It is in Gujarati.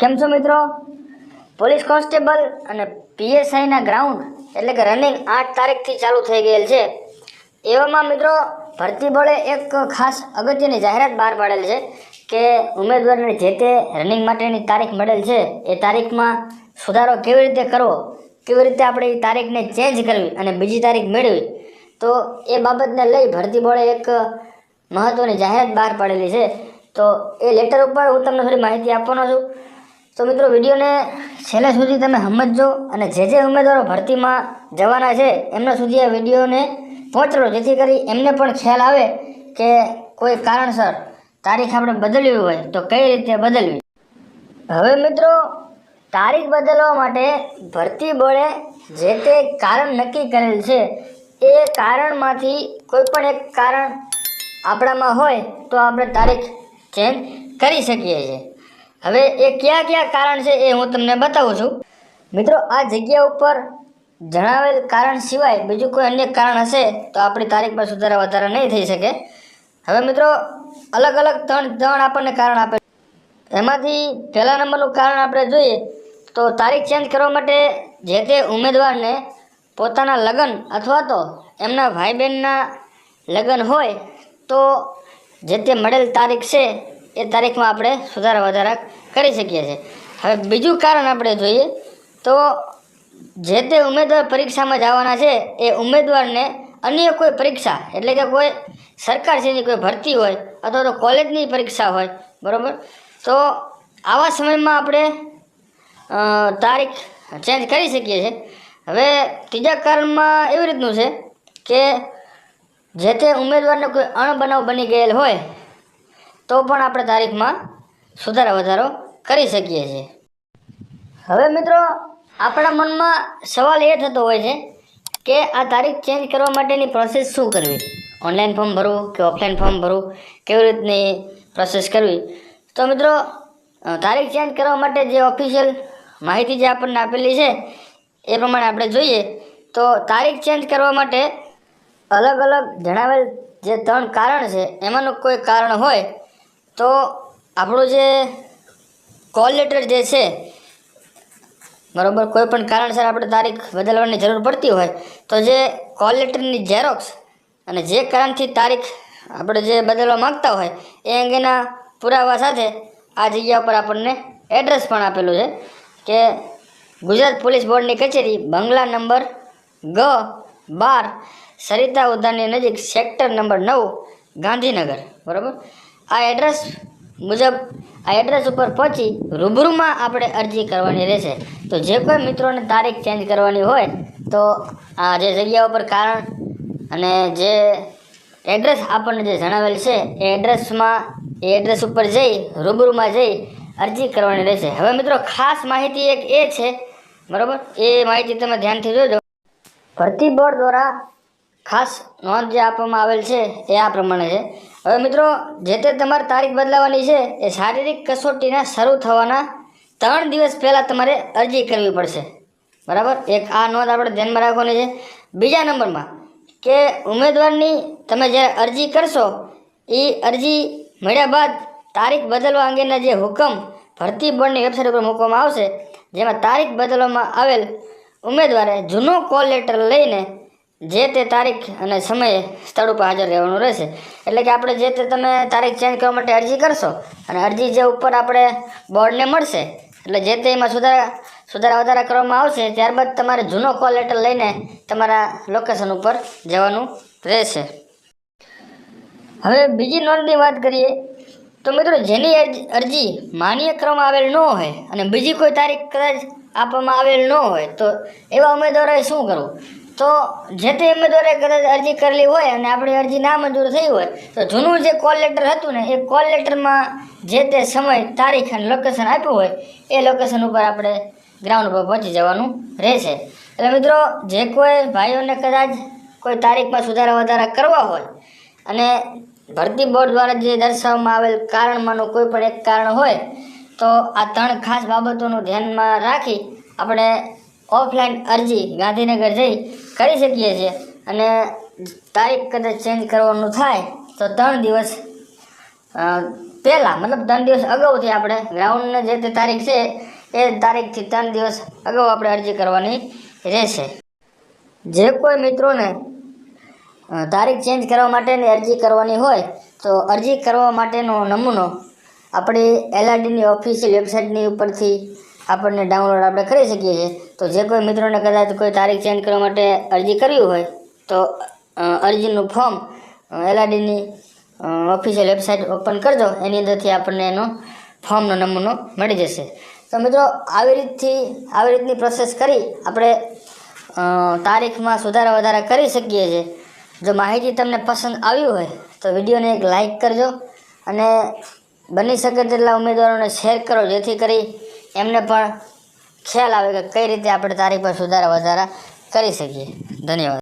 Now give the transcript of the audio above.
કેમ છો મિત્રો? પોલીસ કોન્સ્ટેબલ અને પીએસઆઈના ગ્રાઉન્ડ, એટલે કે રનિંગ આઠ તારીખથી ચાલુ થઈ ગયેલ છે. એવામાં મિત્રો, ભરતી બળે એક ખાસ અગત્યની જાહેરાત બહાર પાડેલ છે કે ઉમેદવારને જે તે રનિંગ માટેની તારીખ મળેલ છે, એ તારીખમાં સુધારો કેવી રીતે કરવો, કેવી રીતે આપણે એ તારીખને ચેન્જ કરવી અને બીજી તારીખ મેળવી, તો એ બાબતને લઈ ભરતી બળે એક મહત્ત્વની જાહેરાત બહાર પાડેલી છે. તો એ લેટર ઉપર હું તમને થોડી માહિતી આપવાનો છું. તો મિત્રો, વિડીયોને છેલ્લે સુધી તમે સમજજો અને જે જે ઉમેદવારો ભરતીમાં જવાના છે, એમના સુધી આ વિડીયોને પહોંચડો, જેથી કરી એમને પણ ખ્યાલ આવે કે કોઈ કારણસર તારીખ આપણે બદલવી હોય તો કઈ રીતે બદલવી. હવે મિત્રો, તારીખ બદલવા માટે ભરતી બોર્ડે જે તે કારણ નક્કી કરેલ છે, એ કારણમાંથી કોઈ પણ એક કારણ આપણામાં હોય તો આપણે તારીખ ચેન્જ કરી શકીએ છીએ. હવે એ કયા કયા કારણ છે એ હું તમને બતાવું છું. મિત્રો, આ જગ્યા ઉપર જણાવેલ કારણ સિવાય બીજું કોઈ અન્ય કારણ હશે તો આપણી તારીખમાં સુધારા વધારા નહીં થઈ શકે. હવે મિત્રો, અલગ અલગ ત્રણ ત્રણ આપણને કારણ આપે એમાંથી પહેલા નંબરનું કારણ આપણે જોઈએ તો તારીખ ચેન્જ કરવા માટે જે તે ઉમેદવારને પોતાના લગ્ન અથવા તો એમના ભાઈ બહેનના લગ્ન હોય તો જે તે મળેલ તારીખ છે એ તારીખમાં આપણે સુધારા વધારા કરી શકીએ છીએ. હવે બીજું કારણ આપણે જોઈએ તો જે તે ઉમેદવાર પરીક્ષામાં જવાના છે, એ ઉમેદવારને અન્ય કોઈ પરીક્ષા, એટલે કે કોઈ સરકારશ્રીની કોઈ ભરતી હોય અથવા તો કોલેજની પરીક્ષા હોય, બરાબર? તો આવા સમયમાં આપણે તારીખ ચેન્જ કરી શકીએ છીએ. હવે ત્રીજા કારણમાં એવી રીતનું છે કે જે તે ઉમેદવારને કોઈ અણબનાવ બની ગયેલ હોય તો પણ આપણે તારીખમાં સુધારા વધારો કરી શકીએ છીએ. હવે મિત્રો, આપણા મનમાં સવાલ એ થતો હોય છે કે આ તારીખ ચેન્જ કરવા માટેની પ્રોસેસ શું કરવી? ઓનલાઈન ફોર્મ ભરવું કે ઓફલાઈન ફોર્મ ભરવું? કેવી રીતની પ્રોસેસ કરવી? તો મિત્રો તારીખ ચેન્જ કરવા માટે જે ઓફિશિયલ માહિતી જે આપણને આપેલી છે, એ પ્રમાણે આપણે જોઈએ. તો તારીખ ચેન્જ કરવા માટે અલગ અલગ જણાવેલ જે ત્રણ કારણ છે, એમાંનું કોઈ કારણ હોય તો આપણું જે કોલ લેટર જે છે, બરાબર, કોઈ પણ કારણસર આપણે તારીખ બદલવાની જરૂર પડતી હોય, તો જે કોલ લેટરની ઝેરોક્સ અને જે કારણથી તારીખ આપણે જે બદલવા માંગતા હોય, એ અંગેના પુરાવા સાથે આ જગ્યા ઉપર આપણને એડ્રેસ પણ આપેલું છે કે ગુજરાત પોલીસ બોર્ડની કચેરી, બંગલા નંબર ગ, બાર, સરિતા ઉદ્યાનની નજીક સેક્ટર નંબર નવ, ગાંધીનગર, બરાબર? આ એડ્રેસ મુજબ આ એડ્રેસ ઉપર પહોંચી રૂબરૂમાં આપણે અરજી કરવાની રહેશે. તો જે કોઈ મિત્રોને તારીખ ચેન્જ કરવાની હોય, તો આ જે જગ્યા ઉપર કારણ અને જે એડ્રેસ આપણને જે જણાવેલ છે, એ એડ્રેસમાં એ એડ્રેસ ઉપર જઈ રૂબરૂમાં જઈ અરજી કરવાની રહેશે. હવે મિત્રો, ખાસ માહિતી એક એ છે, બરાબર? એ માહિતી તમે ધ્યાનથી જોજો. ભરતી બોર્ડ દ્વારા ખાસ નોંધ જે આપવામાં આવેલ છે એ આ પ્રમાણે છે. હવે મિત્રો, જે તે તમારી તારીખ બદલાવાની છે, એ શારીરિક કસોટીના શરૂ થવાના ત્રણ દિવસ પહેલાં તમારે અરજી કરવી પડશે. બરાબર? એક આ નોંધ આપણે ધ્યાનમાં રાખવાની છે. બીજા નંબરમાં કે ઉમેદવારની તમે જ્યારે અરજી કરશો એ અરજી મળ્યા બાદ તારીખ બદલવા અંગેના જે હુકમ ભરતી બોર્ડની વેબસાઇટ ઉપર મૂકવામાં આવશે, જેમાં તારીખ બદલવામાં આવેલ ઉમેદવારે જૂનો કોલ લેટર લઈને જે તે તારીખ અને સમયે સ્થળ ઉપર હાજર રહેવાનું રહેશે. એટલે કે આપણે જે તે તમે તારીખ ચેન્જ કરવા માટે અરજી કરશો અને અરજી જે ઉપર આપણે બોર્ડને મળશે, એટલે જે તે એમાં સુધારા સુધારા વધારા કરવામાં આવશે, ત્યારબાદ તમારે જૂનો કોલ લેટર લઈને તમારા લોકેશન ઉપર જવાનું રહેશે. હવે બીજી નોંધની વાત કરીએ, તો મિત્રો જેની અરજી- માન્ય કરવામાં આવેલ ન હોય અને બીજી કોઈ તારીખ કદાચ આપવામાં આવેલ ન હોય, તો એવા ઉમેદવારોએ શું કરવું? તો જે તે ઉમેદવારે કદાચ અરજી કરેલી હોય અને આપણી અરજી ના મંજૂર થઈ હોય, તો જૂનું જે કોલ લેટર હતું ને, એ કોલ લેટરમાં જે તે સમય, તારીખ અને લોકેશન આપ્યું હોય, એ લોકેશન ઉપર આપણે ગ્રાઉન્ડ ઉપર પહોંચી જવાનું રહેશે. એટલે મિત્રો, જે કોઈ ભાઈઓને કદાચ કોઈ તારીખમાં સુધારા વધારા કરવા હોય અને ભરતી બોર્ડ દ્વારા જે દર્શાવવામાં આવેલ કારણમાંનું કોઈ પણ એક કારણ હોય, તો આ ત્રણ ખાસ બાબતોનું ધ્યાનમાં રાખી આપણે ઓફલાઈન અરજી ગાંધીનગર જઈ કરી શકીએ છીએ. અને તારીખ કદાચ ચેન્જ કરવાનું થાય તો ત્રણ દિવસ પહેલાં, મતલબ ત્રણ દિવસ અગાઉથી આપણે ગ્રાઉન્ડને જે તે તારીખ છે, એ તારીખથી ત્રણ દિવસ અગાઉ આપણે અરજી કરવાની રહેશે. જે કોઈ મિત્રોને તારીખ ચેન્જ કરવા માટેની અરજી કરવાની હોય, તો અરજી કરવા માટેનો નમૂનો આપણી એલઆરડીની ઓફિશિયલ વેબસાઇટની ઉપરથી આપણને ડાઉનલોડ આપણે કરી શકીએ છીએ. તો જે કોઈ મિત્રોને કદાચ કોઈ તારીખ ચેન્જ કરવા માટે અરજી કરવી હોય, તો અરજીનું ફોર્મ એલઆરડીની ઓફિશિયલ વેબસાઇટ ઓપન કરજો. એની અંદરથી આપણને એનો ફોર્મનો નમૂનો મળી જશે. તો મિત્રો, આવી રીતથી, આવી રીતની પ્રોસેસ કરી આપણે તારીખમાં સુધારા વધારા કરી શકીએ છીએ. જો માહિતી તમને પસંદ આવી હોય, તો વિડીયોને એક લાઇક કરજો અને બની શકે તેટલા ઉમેદવારોને શેર કરો, જેથી કરી એમને પણ ખ્યાલ આવે કે કઈ રીતે આપણે તારીખ પર સુધારા વધારા કરી શકીએ. ધન્યવાદ.